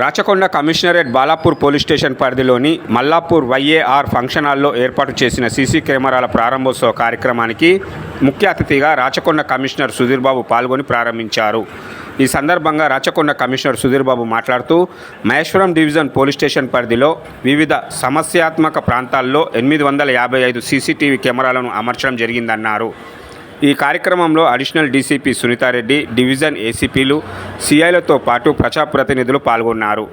Rachakonda commissionerate Balapur police station పరిధిలోని Mallapur వైఏఆర్ function హాల్లో ఏర్పాటు చేసిన సీసీ కెమెరాల ప్రారంభోత్సవ కార్యక్రమానికి ముఖ్య అతిథిగా రాచకొండ కమిషనర్ సుధీర్ బాబు పాల్గొని ప్రారంభించారు. ఈ సందర్భంగా రాచకొండ కమిషనర్ సుధీర్ బాబు మాట్లాడుతూ మహేశ్వరం డివిజన్ పోలీస్ స్టేషన్ పరిధిలో వివిధ సమస్యాత్మక ప్రాంతాల్లో ఎనిమిది వందల యాభై ఐదు సీసీటీవీ కెమెరాలను అమర్చడం జరిగిందన్నారు. ఈ కార్యక్రమంలో అడిషనల్ డీసీపీ సునీతారెడ్డి డివిజన్ ఏసీపీలు సిఐలతో పాటు ప్రజాప్రతినిధులు పాల్గొన్నారు.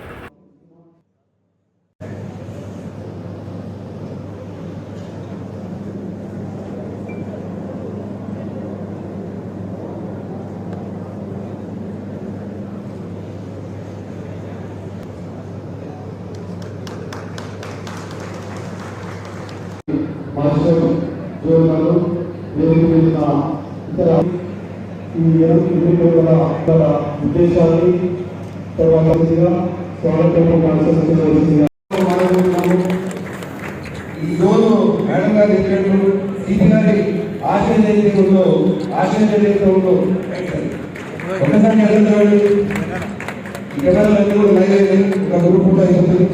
మాస్టర్ వేదిక ఇతర ఈ ఎరువుల గల ఉద్దేశాన్ని తర్వాత స్వాగతం ఆశించవలసిందిగా ఈ రోజు మేడం గారు చెప్పినట్టు సిపి గారి ఆశయం ఉందో ఆశయం ఉందో ఒకసారి కూడా లైవ్ అయ్యాయి ఒక గ్రూప్ కూడా అయిపోతుంది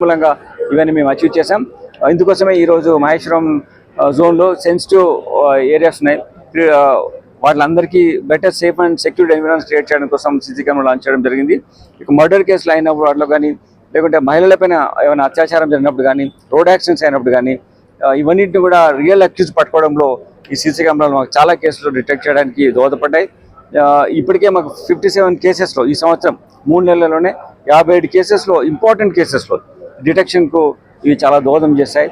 మూలంగా ఇవన్నీ మేము అచీవ్ చేసాం ఇందుకోసమే ఈరోజు మహేశ్వరం జోన్లో సెన్సిటివ్ ఏరియాస్ ఉన్నాయి. వాళ్ళందరికీ better safe and secured environs create చేయడం కోసం సీసీ కెమెరా లాంచ్ చేయడం జరిగింది. ఇక మర్డర్ కేసులు అయినప్పుడు వాటిలో కానీ లేకుంటే మహిళలపైన ఏమైనా అత్యాచారం జరిగినప్పుడు కానీ రోడ్ యాక్సిడెంట్స్ అయినప్పుడు కానీ ఇవన్నింటిని కూడా రియల్ అక్యూజ్ పట్టుకోవడంలో ఈ సీసీ కెమెరాలు మాకు చాలా కేసులు డిటెక్ట్ చేయడానికి దోహదపడ్డాయి. ఇప్పటికే మాకు ఫిఫ్టీ సెవెన్ కేసెస్లో ఈ సంవత్సరం మూడు నెలల్లోనే యాభై ఏడు కేసెస్లో ఇంపార్టెంట్ కేసెస్లో డిటెక్షన్కు ఇవి చాలా దోహదం చేశాయి.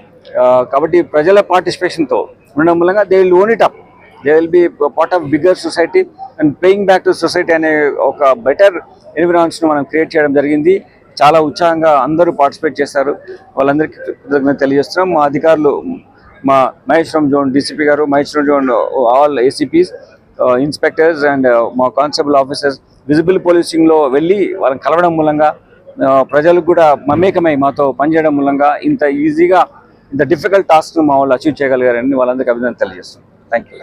కాబట్టి ప్రజల పార్టిసిపేషన్తో ఉండడం మూలంగా they will own it up they will be part of bigger society and playing back to society అనే ఒక బెటర్ ఎన్విరాన్స్ను మనం క్రియేట్ చేయడం జరిగింది. చాలా ఉత్సాహంగా అందరూ పార్టిసిపేట్ చేశారు. వాళ్ళందరికీ కృతజ్ఞత తెలియజేస్తున్నాం. మా అధికారులు మా మహేశ్వరం జోన్ డీసీపీ గారు Maheshwaram zone all ACPs inspectors and మా కానిస్టేబుల్ ఆఫీసర్స్ విజిబుల్ పోలీసింగ్లో వెళ్ళి వాళ్ళని కలవడం మూలంగా ప్రజలకు కూడా మమేకమై మాతో పనిచేయడం మూలంగా ఇంత ఈజీగా ఇంత డిఫికల్ట్ టాస్క్ మా వాళ్ళు అచీవ్ చేయగలిగారని వాళ్ళందరికీ అభినందన తెలియజేస్తున్నాం. Thank you